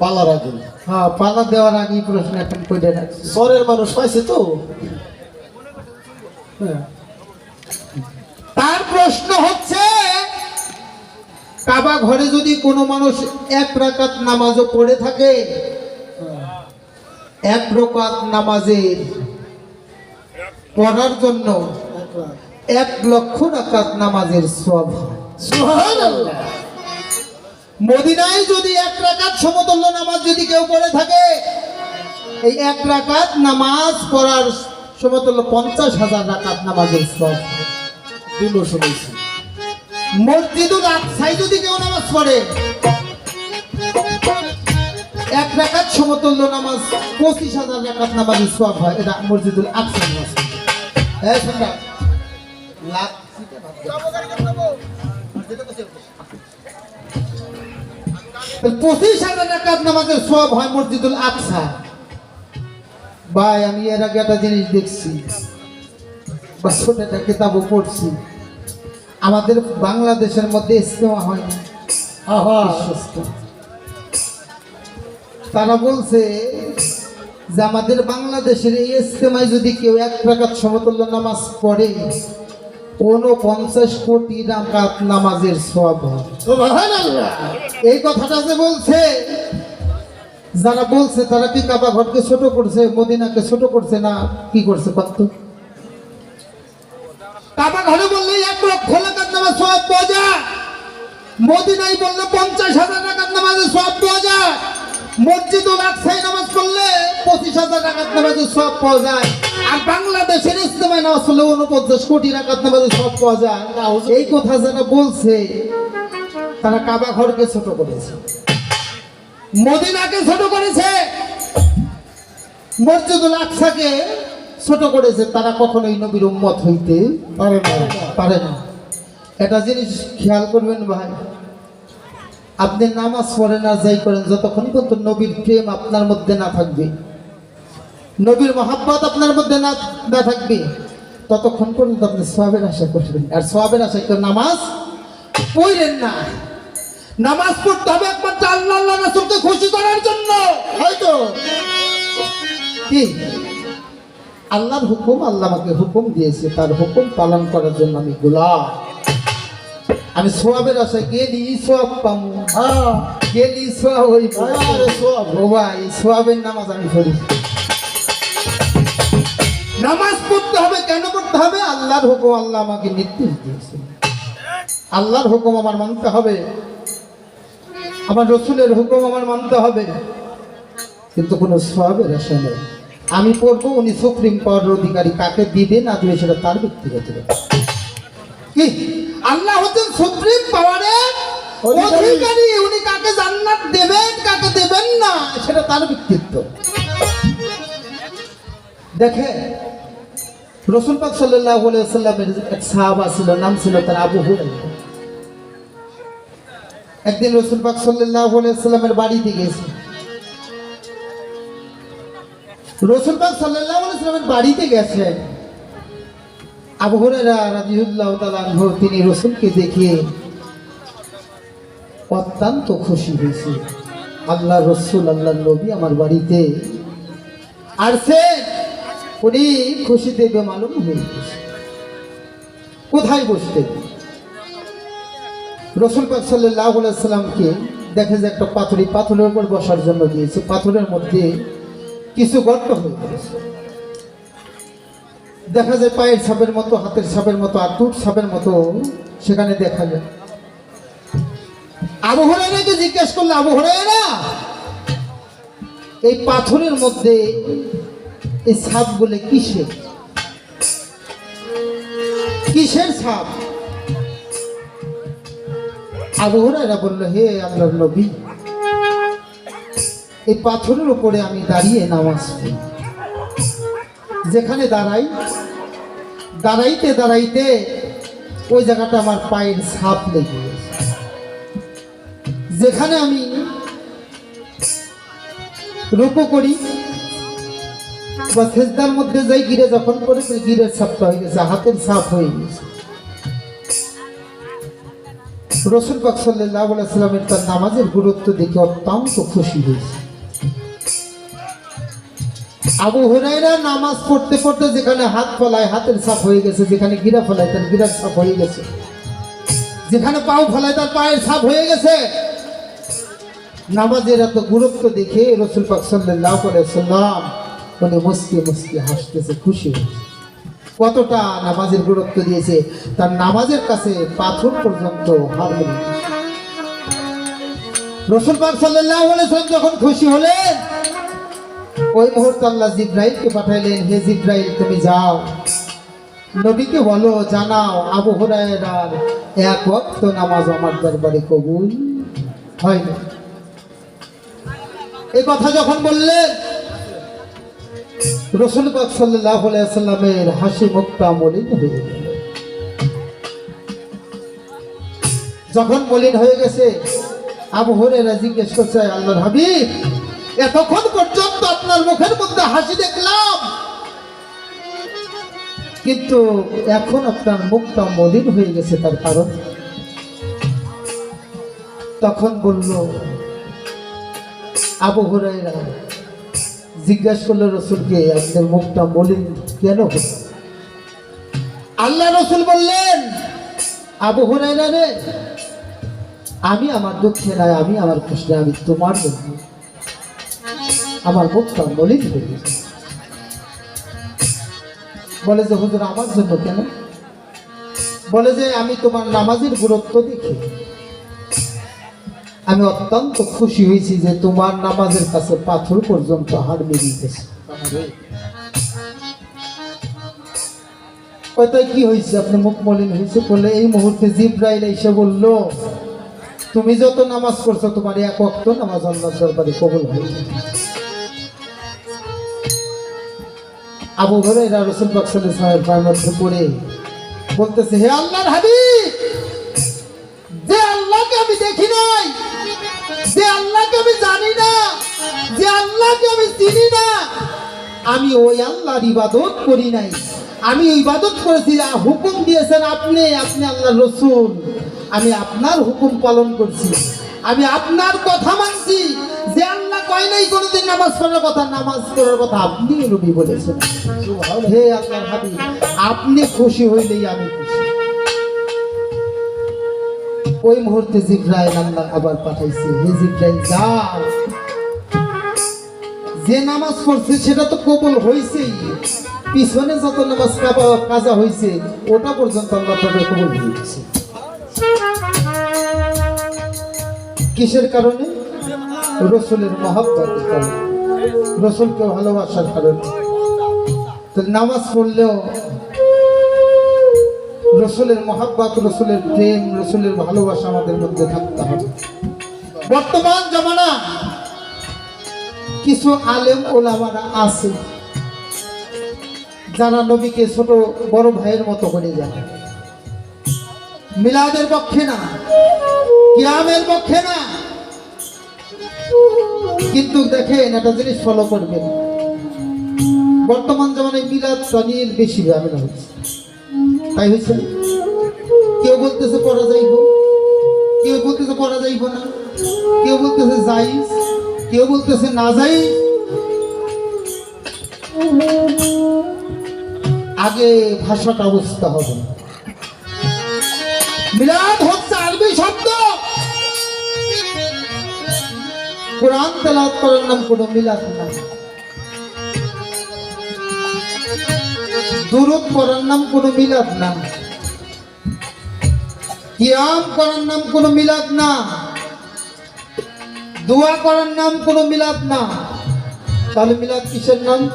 পালার আগে হ্যাঁ পালা দেওয়ার আগেই প্রশ্ন এখন করে রাখছি। শহরের মানুষ পাইছে তো? হ্যাঁ। তার প্রশ্ন হচ্ছে কাবা ঘরে যদি কোনো মানুষ এক রাকাত নামাজও পড়ে থাকে এক রকাত নামাজের পড়ার জন্য এক লক্ষ রাকাত নামাজের সব সুবহানাল্লাহ। মদিনায় যদি এক রাকাত সমতুল্য নামাজ যদি কেউ পড়ে থাকে, এই এক রাকাত নামাজ পড়ার সমতুল্য পঞ্চাশ হাজার রাকাত নামাজের সব দিল শুনেছি মসজিদুল আকসাই যদি কেউ নামাজ পড়ে, এক রাকাত সমতুল্য নামাজ পঁচিশ হাজার রাকাত নামাজের সব হয়, এটা মসজিদুল আকসাই নামাজ। হ্যাঁ লাখ পঁচিশ হাজার রাকাত নামাজের সব হয় মসজিদুল আকসা। ভাই আমি এর আগে একটা জিনিস দেখছি। বা ছোট একটা কিতাবও পড়ছি। আমাদের বাংলাদেশের মধ্যে ইস্তেমা হয় না। তারা বলছে যে আমাদের বাংলাদেশের এই ইস্তেমায় যদি কেউ এক রাকাত সমতুল্য নামাজ পড়ে পঞ্চাশ কোটি রাকাত নামাজের সব এই কথাটা যে বলছে যারা বলছে তারা কি কাবা ঘরকে ছোট করছে মদিনাকে ছোট করছে না কি করছে কত? কাবা ঘরে বললে এক লক্ষ টাকার নামাজ সব পাওয়া যায়। মদিনায় বললে পঞ্চাশ হাজার টাকার নামাজে সব পাওয়া যায়। মসজিদুল আকসাই নামাজ পড়লে পঁচিশ হাজার টাকার নামাজে সব পাওয়া যায়। আর বাংলাদেশের ইস্তেমায় না পড়লে উনপঞ্চাশ কোটি টাকার নামাজে সব পাওয়া যায়। এই কথা যারা বলছে তারা কাবা ঘরকে ছোট করেছে। মদিনাকে ছোট করেছে মসজিদুল আকসাকে ছোট করেছে তারা কখনোই নবীর উম্মত হইতে পারে না পারে না। এটা জিনিস খেয়াল করবেন ভাই আপনি নামাজ পড়েন আর যাই করেন যতক্ষণ পর্যন্ত নবীর প্রেম আপনার মধ্যে না থাকবে। নবীর মহাব্বত আপনার মধ্যে না না থাকবে। ততক্ষণ পর্যন্ত আপনি সোয়াবের আশা করবেন আর সোয়াবের আশায় কেউ নামাজ পড়লেন না। নামাজ পড়তে হবে একমাত্র আল্লাহ আল্লাহ রাসূলকে খুশি করার জন্য। হয়তো। কি? আল্লাহর হুকুম আল্লাহ আমাকে হুকুম দিয়েছে। তার হুকুম পালন করার জন্য আমি গোলাম। আমি সোয়াবের আশায় গেলি সোয়াব পামু হ্যাঁ। গেলি সোয়াব হইব? আরে সোয়াব। সোয়াবের নামাজ আমি পড়ি। নামাজ পড়তে হবে কেন পড়তে হবে? আল্লাহর হুকুম আল্লাহ আমাকে নির্দেশ দিয়েছে। আল্লাহর হুকুম আমার মানতে হবে। আমার রসুলের হুকুম আমার মানতে হবে। কিন্তু কোনো সবের আশা নেই। আমি পড়ব উনি সুপ্রিম পাওয়ার অধিকারী। কাকে দিবে না দিবে সেটা তার ব্যক্তিগত। কি? আল্লাহ হচ্ছেন সুপ্রিম পাওয়ারের। অধিকারী। উনি কাকে জান্নাত দেবেন কাকে দেবেন না সেটা তার ব্যক্তিত্ব। দেখে, রসুল পাক সাল্লামের এক সাহাবা ছিল, নাম ছিল তার আবু হুরাইরা একদিন রসুল পাক সাল্লামের বাড়িতে গেছে রসুল পাক সাল্লামের বাড়িতে গেছে। আবু হুরাইরা তিনি রসুলকে দেখে অত্যন্ত খুশি হয়েছে। আল্লাহ রসুল আল্লাহ নবী আমার বাড়িতে আসছে উনি খুশিতে বেমালুম হয়ে কোথায় বসতেন রসুল পাক সাল্লাহ সাল্লামকে দেখে যে একটা পাথরি পাথরের উপর বসার জন্য দিয়েছে পাথরের মধ্যে কিছু গর্ত হয়ে গেছে দেখা যায় পায়ের সাপের মতো, হাতের সাপের মতো আটুট সাপের মতো সেখানে দেখা যায়। আবু হরাইরাকে জিজ্ঞেস করলে, আবু হরাইরা এই পাথরের মধ্যে এই সাপ বলে কিসের? কিসের সাপ? আবু হরাইরা বলল, হে আল্লাহর নবী, এই পাথরের উপরে আমি দাঁড়িয়ে নামাজ যেখানে দাঁড়াই, দাঁড়াইতে দাঁড়াইতে ওই জায়গাটা আমার পায়ের ছাপ লেগে যেখানে আমি রূপ করি বা সেজদার মধ্যে যাই গিরে যখন করে সেই গিরের ছাপটা হয়ে গেছে, হাতের ছাপ হয়ে গেছে। রসুল পাক সাল্লাহ সাল্লামের তার নামাজের গুরুত্ব দেখে অত্যন্ত খুশি হয়েছে। আবু হুরাইরা নামাজ পড়তে পড়তে যেখানে হাত ফলায়, হাতের সাপ হয়ে গেছে, যেখানে গিরা ফলায়, তার গিরার সাপ হয়ে গেছে। যেখানে পাও ফলায়, তার পায়ের সাপ হয়ে গেছে। নামাজের এত গুরুত্ব দেখে রসুল পাক সাল্লাহ সাল্লাম উনি মুসকি মুসকি হাসতেছে, খুশি কতটা নামাজের গুরুত্ব দিয়েছে, তার নামাজের কাছে পাথর পর্যন্ত হার মেনে নিয়েছে। রসুল পাক সাল্লাহ যখন খুশি ওই তুমি যাও। নবীকে বলো, জানাও নামাজ আমার দরবারে কবুল হয় না এই কথা যখন বললেন রসুল হাসি মুখটা মলিন হয়ে গেল। যখন মলিন হয়ে গেছে জিজ্ঞেস করছে হাবিব, এতক্ষণ পর্যন্ত আপনার মুখের মধ্যে হাসি দেখলাম। কিন্তু এখন আপনার মুখটা মলিন হয়ে গেছে, তার কারণ তখন বলল, আবু হুরাইরা জিজ্ঞাসা করল, রসুলকে আপনার মুখটা মলিন কেন আল্লাহ রসুল বললেন, আবু রে, আমি আমার দুঃখে নাই, আমি আমার কষ্টে, আমি তোমার জন্য আমার মুখটা গেছে। বলে যে, হুজুর, আমার জন্য কেন? বলে যে, আমি তোমার নামাজের গুরুত্ব দেখি। আমি অত্যন্ত খুশি হয়েছি যে তোমার নামাজের কাছে পাথর পর্যন্ত হার বেরিয়ে গেছে ওইটাই কি হয়েছে? আপনি মুখ মলিন হয়েছে বলে এই মুহূর্তে জিব্রাইল এসে বলল, তুমি যত নামাজ করছ তোমার এক অক্ত নামাজ আল্লাহ দরবারে কবুল হয়েছে আবু হরাইরা রসুল পাক সাল্লাল্লাহু আলাইহি পড়ে বলতেছে, হে আল্লাহর হাবিব, যে আল্লাহকে আমি দেখি নাই যে আল্লাহকে আমি জানি না, যে আল্লাহকে আমি চিনি না, আমি ওই আল্লাহর ইবাদত করি নাই। আমি ইবাদত করেছি হুকুম দিয়েছেন আপনি আপনি আল্লাহ রসুল। আমি আপনার হুকুম পালন করছি। আমি আপনার কথা মানছি, যে আল্লাহ কয় নাই, কোনোদিন নামাজ পড়ার কথা, নামাজ পড়ার কথা আপনি নবী বলেছেন। হে আল্লাহর হাবিব, আপনি খুশি হইলেই আমি ওই মুহূর্তে জিব্রাইল আল্লাহ আবার পাঠাইছে। হে জিব্রাইল যা যে নামাজ পড়ছে, সেটা তো কবুল হয়েছেই পিছনে যত নামাজ কাজা হয়েছে ওটা পর্যন্ত আল্লাহ তবে কবুল হয়ে গেছে কিসের কারণে? রসুলের মহাব্বতের কারণে। রসুলকে ভালোবাসার কারণে। তো নামাজ পড়লেও রসুলের মহাব্বত, রসুলের প্রেম, রসুলের ভালোবাসা আমাদের মধ্যে থাকতে হবে। বর্তমান জমানা, কিছু আলেম ওলামারা আছে, যারা নবীকে ছোট বড় ভাইয়ের মতো করে যায় মিলাদের পক্ষে না, কিয়ামের পক্ষে না। কিন্তু দেখেন, একটা জিনিস ফলো করবেন। বর্তমান জমানায় মিলাদ প্রাণীর বেশি ঝামেলা হচ্ছে। তাই হয়েছে? কেউ বলতেছে পড়া যাইব, কেউ বলতেছে পড়া যাইব না, কেউ বলতেছে যাইস কেউ বলতেছে না যাই। আগে ভাষাটা বুঝতে হবে। মিলাদ হচ্ছে আরবি শব্দ। কোরআন তেলাওয়াত করার নাম কোনো মিলাদ না। দুরুদ পড়ার নাম কোনো মিলাদ না। কিয়াম করার নাম কোনো মিলাদ না। দোয়া করার নাম কোনো মিলাদ না। তাহলে মিলাদ কিসের নাম?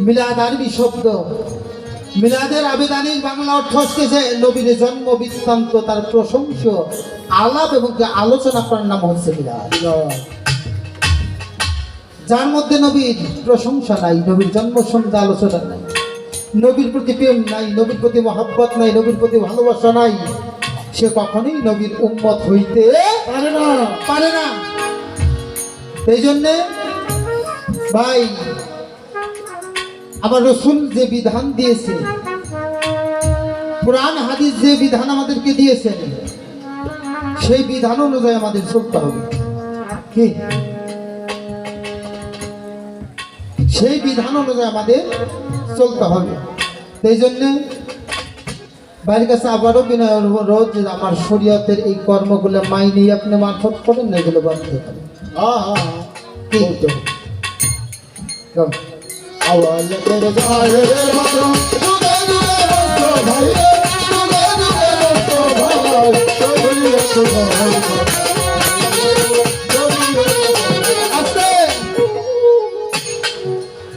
মিলাদ আরবি শব্দ। মিলাদের আবেদানিক বাংলা অর্থ হচ্ছে যে, নবীর জন্ম বৃত্তান্ত, তার প্রশংস, আলাপ এবং আলোচনা করার নাম হচ্ছে মিলাদ। যার মধ্যে নবীর প্রশংসা নাই, নবীর জন্ম আলোচনা নাই, নবীর প্রতি প্রেম নাই, নবীর প্রতি মহাব্বত নাই, নবীর প্রতি ভালোবাসা নাই, সে কখনোই নবীর উম্মত হইতে পারে না। পারে না। এই জন্যে ভাই, আমার রসুল যে বিধান দিয়েছে পুরাণ হাদিস যে বিধান আমাদেরকে দিয়েছেন, সেই বিধান অনুযায়ী আমাদের চলতে হবে। কি? সেই বিধান অনুযায়ী আমাদের চলতে হবে। সেই জন্য বাইরের কাছে আবারও বিনয় অনুরোধ যে আমার শরীয়তের এই কর্মগুলো মাইনে আপনি মারফত করেন না এগুলো বাদ বলতে হবে। আওয়াজ করে ভাই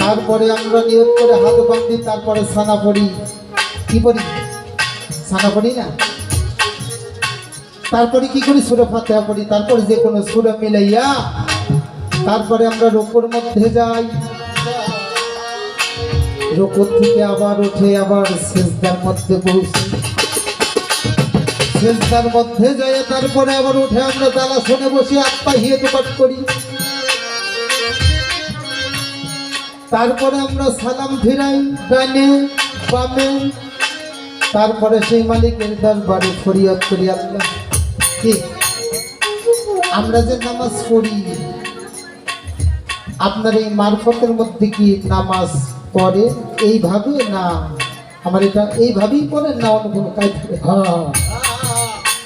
তারপরে আমরা নিয়ত করে হাত বান্ধি তারপরে সানা পড়ি কি পড়ি? সানা পড়ি না? তারপরে কি করি? সুরে ফাতেহা পড়ি। তারপরে যে কোনো সুরে মিলাইয়া তারপরে আমরা রোপর মধ্যে যাই। রোপর থেকে আবার উঠে আবার সেজদার মধ্যে পৌঁছি। সেজদার মধ্যে যাই তারপরে আবার উঠে আমরা তালা শুনে বসে আত্মা হিয়ে দোকান করি। তারপরে আমরা সালাম ফিরাই ডানে বামে। তারপরে সেই মালিকের দরবারে ফরিয়াদ করি আল্লাহ। কি? আমরা যে নামাজ পড়ি আপনার এই মারফতের মধ্যে কি নামাজ পড়ে? এইভাবে না? আমার এটা এইভাবেই পড়েন না অন্য কোনো কাজ? হ্যাঁ।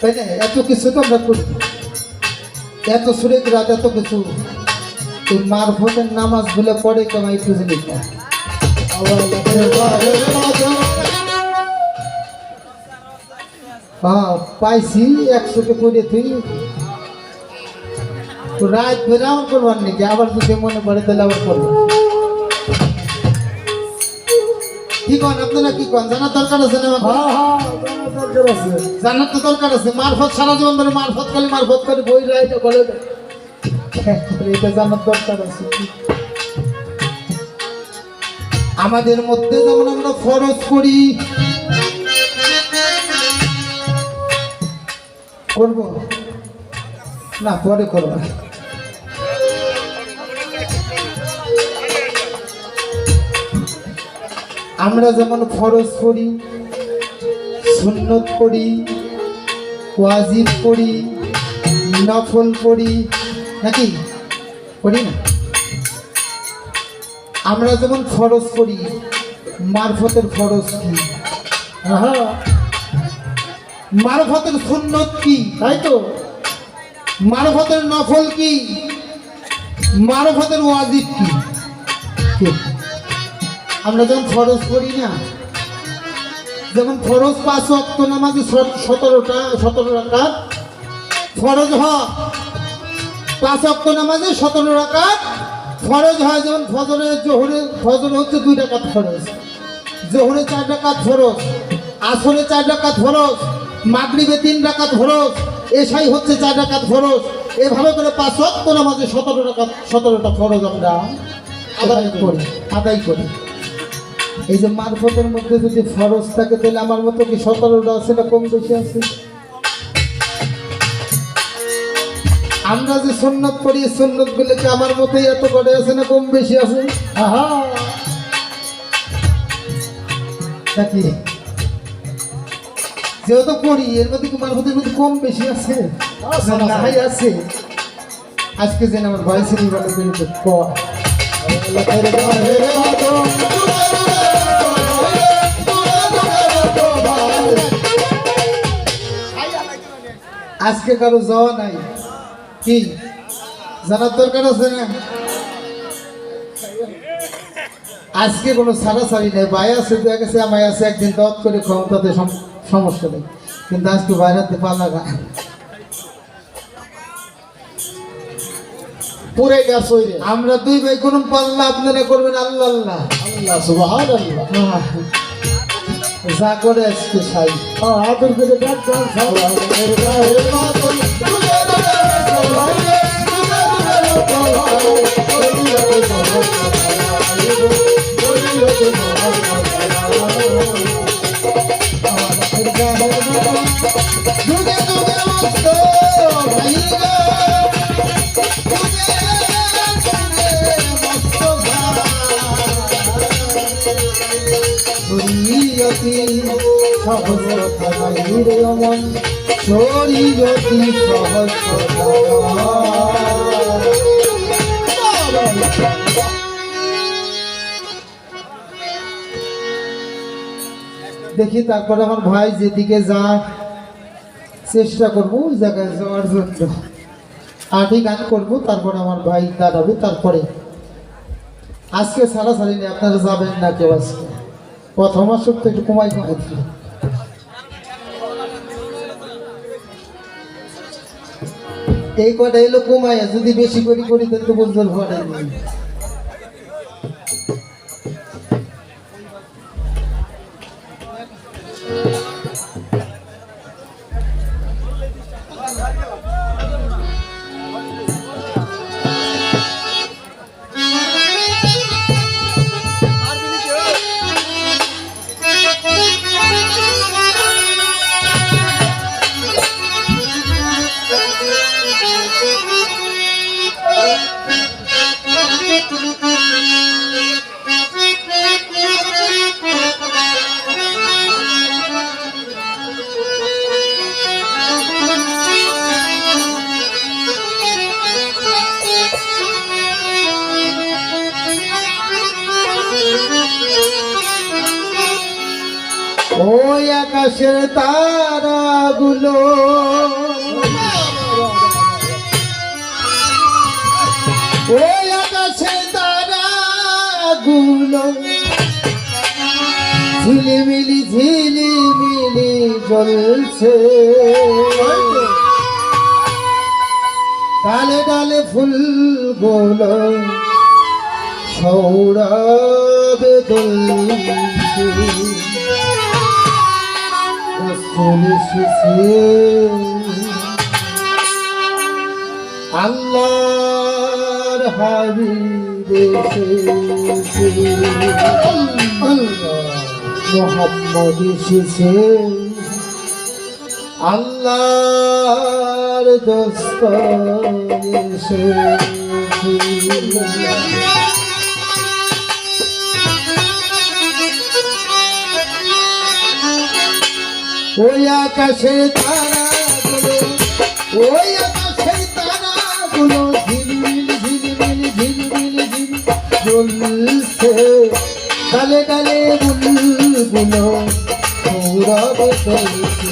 তাই না? এত কিছু তো আমরা করি। এত সুরে রাত এত কিছু। এই মারফতের নামাজগুলো পড়ে কেমন একটু জিনিস না আওয়াজ করে যায় রে মাতরম হ্যাঁ পাইছি একশোকে করে তুই। রাত আমার করবার নাকি? আবার যদি মনে পড়ে তাহলে আবার করব কি কন আপনারা কি কন? জানার দরকার আছে না? হ্যাঁ হ্যাঁ জানার তো দরকার আছে। মারফত সারা জীবন ধরে মারফত খালি মারফত করে বই বলে দে। আমাদের মধ্যে যেমন আমরা ফরজ করি, করব? না, পরে করব। আমরা যেমন ফরজ করি, সুন্নত করি, ওয়াজিব পড়ি নফল পড়ি নাকি? করি না। আমরা যেমন ফরজ করি, মারফতের ফরজ কি? মারফতের সুন্নত কি, তাই তো? মারফতের নফল কি? মারফতের ওয়াজিব কি? আমরা যেমন ফরজ করি না, যেমন ফরজ পাঁচ অক্ত নামাজে সত- সতেরোটা, সতেরো রাকাত ফরজ হয়। পাঁচ অক্ত নামাজে সতেরো রাকাত ফরজ হয় যেমন ফজরের জোহরে ফজর হচ্ছে দুই রাকাত ফরজ। জোহরে চার রাকাত ফরজ আসরে চার রাকাত ফরজ মাগরিবে তিন রাকাত ফরজ এসাই হচ্ছে চার রাকাত ফরজ। এভাবে করে পাঁচ অক্ত নামাজে সতেরো রাকাত সতেরোটা ফরজ আমরা আদায় করি আদায় করি। এই যে মারফতের মধ্যে যদি ফরজ থাকে তাহলে আমার মতো কি সতেরোটা আছে না কম বেশি আছে? আমরা যে সন্ন্যত করি সন্ন্যতগুলো কি আমার মতোই এত করে আছে না কম বেশি আছে? নাকি যেহেতু করি এর মধ্যে কি মারফতের মধ্যে কম বেশি আছে? আছে, নাই। আছে। আজকে যেন আমার ভাই শ্রী বলে কর আওয়াজ করে যায় রে মাতরম দুগে দুগে রক্ত ভাই দুগে দুগে রক্ত ভাই আজকে কারও যাওয়া নাই। কি? জানার দরকার আছে না? আজকে কোনো নেই। ভাই আছে গেছে আমায় আছে একদিন দত করে খাওয়া তাতে সম- সমস্যা নেই। কিন্তু আজকে বাইরাতে পালা না। পুরে গেছ ওই আমরা দুই ভাই কোন পাল্লা আপনারা করবেন আল্লাহ আল্লাহ। যা করে আজকে সাই। আদর করে ডাক্তার দুগে দুগে দেখি তারপরে আমার ভাই যেদিকে যা চেষ্টা করব, ওই জায়গায় যাওয়ার জন্য। আটি গান করব, তারপরে আমার ভাই দাঁড়াবে তারপরে। আজকে সারা সারি নেই, আপনারা যাবেন না কেউ আজকে। প্রথম আসর তো একটু কমাই কমাই এই কটা এলো কমায় যদি বেশি করি করি তাহলে তো বলতে ঘরে নেই জ্বলছে ডালে ডালে ফুলগুলো সৌরভে দলছে। আল্লাহর হাবিব এসেছে মোহাম্মদ এসেছে আল্লাহর দোস্ত ওই আকাশের তারাগুলো, ওই আকাশের তারাগুলো ঝিলমিল ঝিলমিল ঝিলমিল ঝিল জ্বলছে। ডালে ডালে বুলগুলো সৌরভ চলছে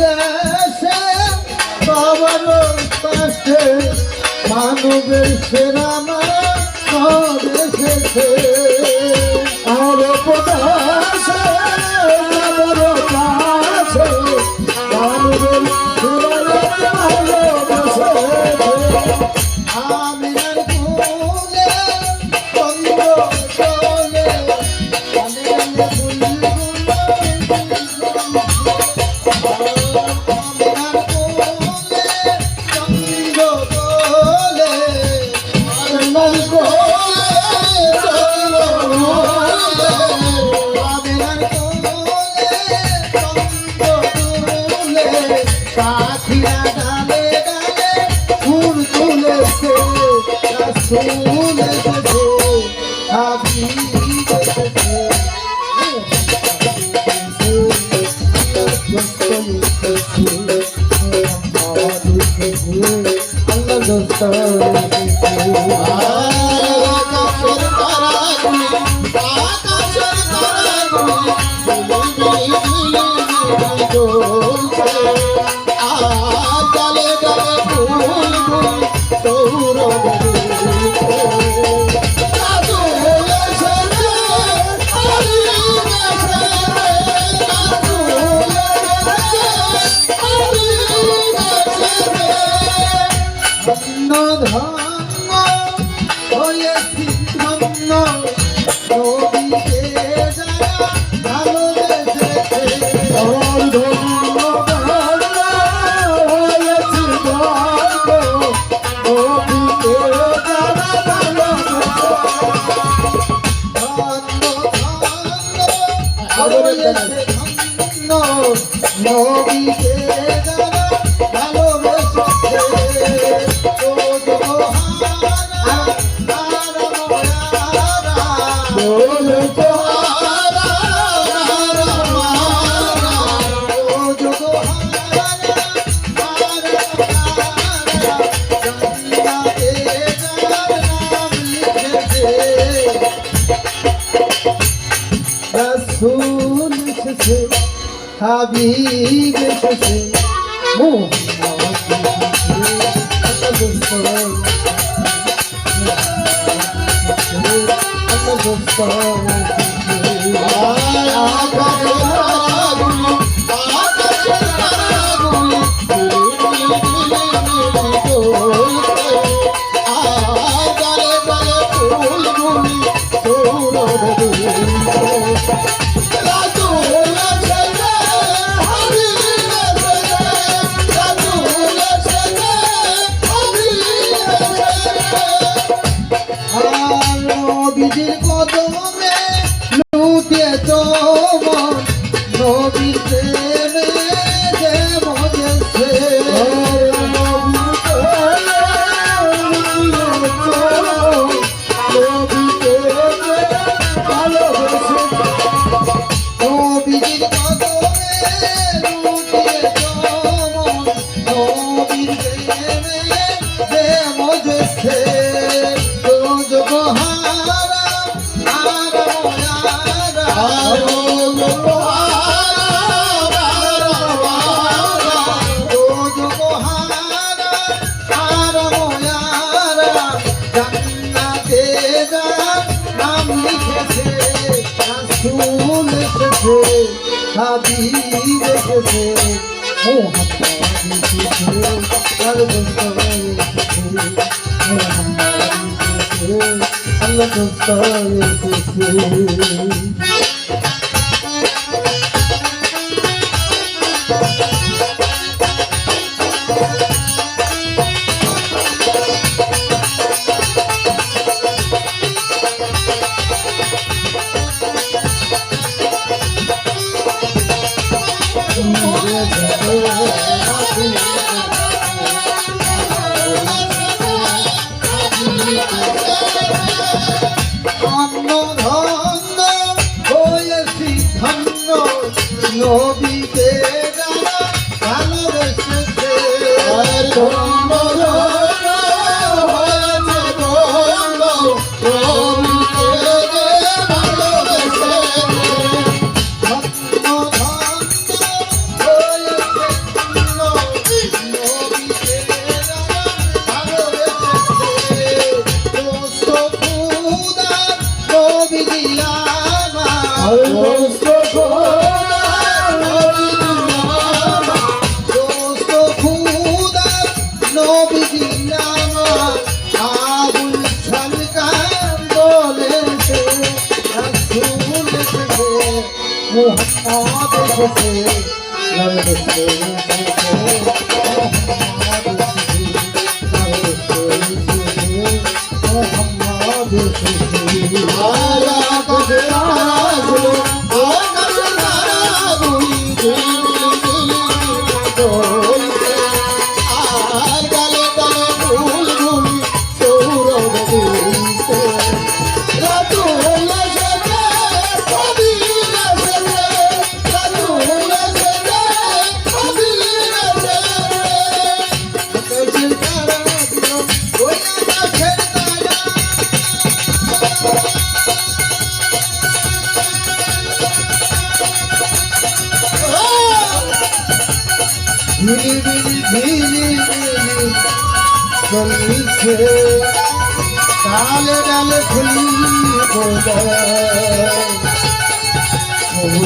দেশে বাবার পাশে মানবের সেরা মা এসেছে। ফুল হাবিব এসেছে আকাশের তারাগুলি, এসেছে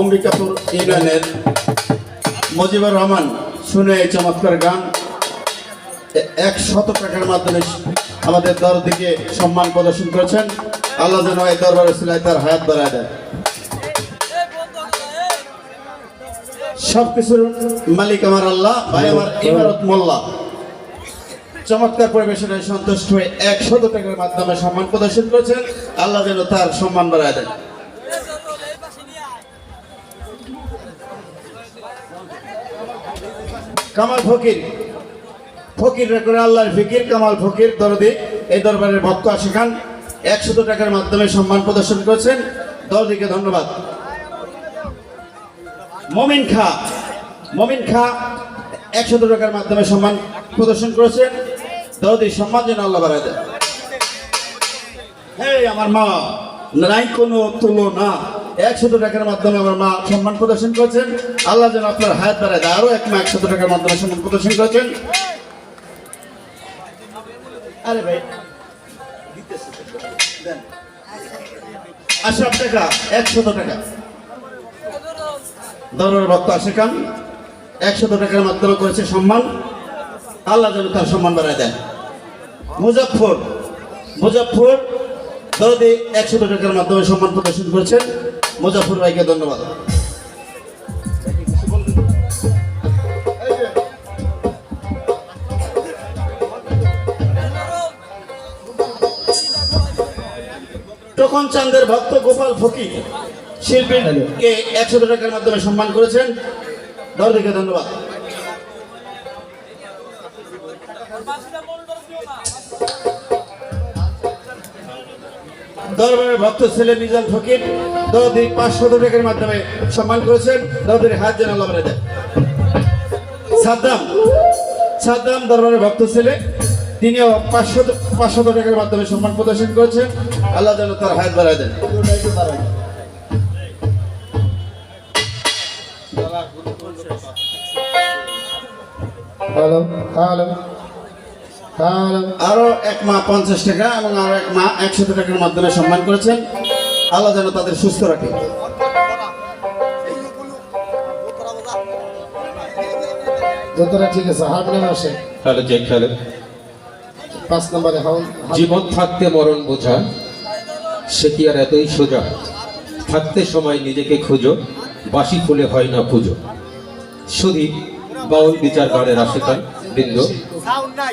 অম্বিকাপুর ইউনিয়নের মজিবুর রহমান শুনে এই চমৎকার গান। এক শত টাকার মাধ্যমে আমাদের দরদিকে সম্মান প্রদর্শন করেছেন। আল্লাহ যেন এই দরবারের সিলাই তার হায়াত বাড়ায় দেয় সবকিছুর মালিক আমার আল্লাহ, ভাই আমার ইমারত মোল্লা। চমৎকার পরিবেশনে সন্তুষ্ট হয়ে একশত টাকার মাধ্যমে সম্মান প্রদর্শন করেছেন। আল্লাহ যেন তার সম্মান বাড়ায় দেন। কামাল ফকির। ফকির করে আল্লাহর ফিকির, কামাল ফকির দরদি, এই দরবারের ভক্ত আশি খান একশত টাকার মাধ্যমে সম্মান প্রদর্শন করেছেন। দরদিকে ধন্যবাদ। মমিন খা মমিন খা একশত টাকার মাধ্যমে সম্মান প্রদর্শন করেছেন। দরদি সম্মান যেন আল্লাহ বাড়ায় দেয়। হ্যাঁ আমার মা, নাই কোনো তুলনা একশত টাকার মাধ্যমে আমার মা সম্মান প্রদর্শন করেছেন। আল্লাহ যেন আপনার হায়াত বাড়ায় আরও এক মা একশত টাকার মাধ্যমে সম্মান প্রদর্শন করেছেন। আরে ভাই। আশরাফ টাকা একশত টাকা। দরের ভক্ত আশে খান, একশত টাকার মাধ্যমে করেছে সম্মান। আল্লাহ যেন তার সম্মান বাড়ায় দেন মুজাফর মুজাফর দরদি একশত টাকার মাধ্যমে সম্মান প্রদর্শন করেছেন। মুজাফর ভাইকে ধন্যবাদ। তখন চাঁদের ভক্ত গোপাল ফকির শিল্পীকে একশো টাকার মাধ্যমে সম্মান করেছেন। দর্দিকে ধন্যবাদ। দরবারের ভক্ত ছেলে মিজান ফকির দরদি পাঁচশত টাকার মাধ্যমে সম্মান করেছেন। দরদির হাত যেন আল্লাহ বাড়ায় দেয় সাদ্দাম সাদ্দাম দরবারের ভক্ত ছেলে, তিনিও পাঁচশো পাঁচশত টাকার মাধ্যমে সম্মান প্রদর্শন করেছেন। আল্লাহ যেন তার হাত বাড়ায় দেন। Hello hello. হ্যালো আরও এক মা পঞ্চাশ টাকা এবং আরও এক মা একশত টাকার মাধ্যমে সম্মান করেছেন। আল্লাহ যেন তাদের সুস্থ রাখে। যতটা ঠিক আছে হারমোনিয়াম আসে খেলে যে খেলে। পাঁচ নম্বরে জীবন থাকতে মরণ বোঝা সে কি আর এতই সোজা? থাকতে সময় নিজেকে খুঁজো বাসি ফুলে হয় না পুজো। শুধু বাউল বিচার গানের আশেখান বৃন্দ।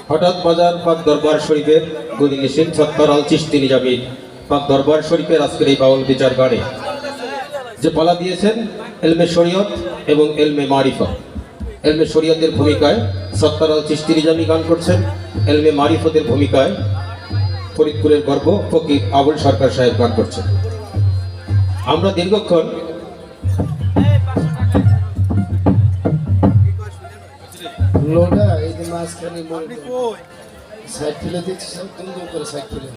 হঠাৎ বাজার পাক দরবার শরীফের গদি নিষেধ ছত্তর আল চিস্তি নিজামি পাক দরবার শরীফের আজকের এই বাউল বিচার গানে। যে পালা দিয়েছেন এলমে শরীয়ত এবং এলমে মারিফা এলমে শরীয়তের ভূমিকায় সত্তর আল চিস্তি নিজামি গান করছেন এলমে মারিফতের ভূমিকায় ফরিদপুরের গর্ব ফকির আবুল সরকার সাহেব গান করছেন। আমরা দীর্ঘক্ষণ লোডা মাঝখানে সাইড ফেলে দিচ্ছে সব দুম দুম করে সাইড ফেলে